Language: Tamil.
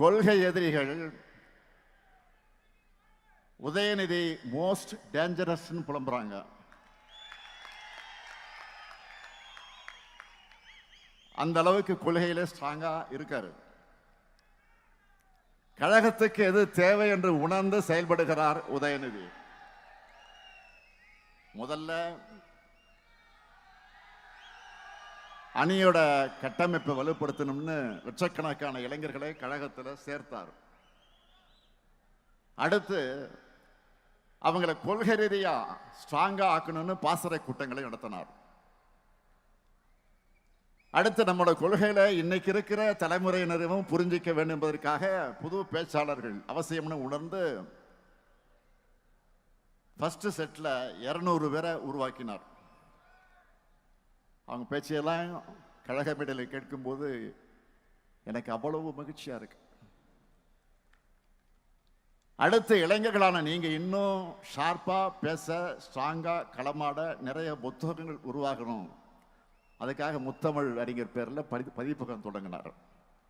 கொள்கை எதிரிகள் உதயநிதி மோஸ்ட் டேஞ்சரஸ்னு புலம்புறாங்க. அந்த அளவுக்கு கொள்கையில ஸ்ட்ராங்கா இருக்காரு. கழகத்துக்கு எது தேவை என்று உணர்ந்து செயல்படுகிறார் உதயநிதி. முதல்ல அணியோட கட்டமைப்பை வலுப்படுத்தணும்னு லட்சக்கணக்கான இளைஞர்களை கழகத்தில் சேர்த்தார். அடுத்து அவங்களை கொள்கை ரீதியாக ஸ்ட்ராங்காக ஆக்கணும்னு பாசறை கூட்டங்களை நடத்தினார். அடுத்து நம்மளோட கொள்கையில் இன்னைக்கு இருக்கிற தலைமுறையினரும் புரிஞ்சிக்க வேண்டும் என்பதற்காக புது பேச்சாளர்கள் அவசியம்னு உணர்ந்து ஃபஸ்ட்டு செட்டில் இரநூறு பேரை உருவாக்கினார். அவங்க பேச்சையெல்லாம் கழக மேடையில் கேட்கும்போது எனக்கு அவ்வளவு மகிழ்ச்சியாக இருக்கு. அடுத்த இளைஞர்களான நீங்கள் இன்னும் ஷார்ப்பாக பேச ஸ்ட்ராங்காக களமாட நிறைய புத்தகங்கள் உருவாகணும். அதுக்காக முத்தமிழ் அறிஞர் பேரில் பதி பதிப்பகம் தொடங்கினார்.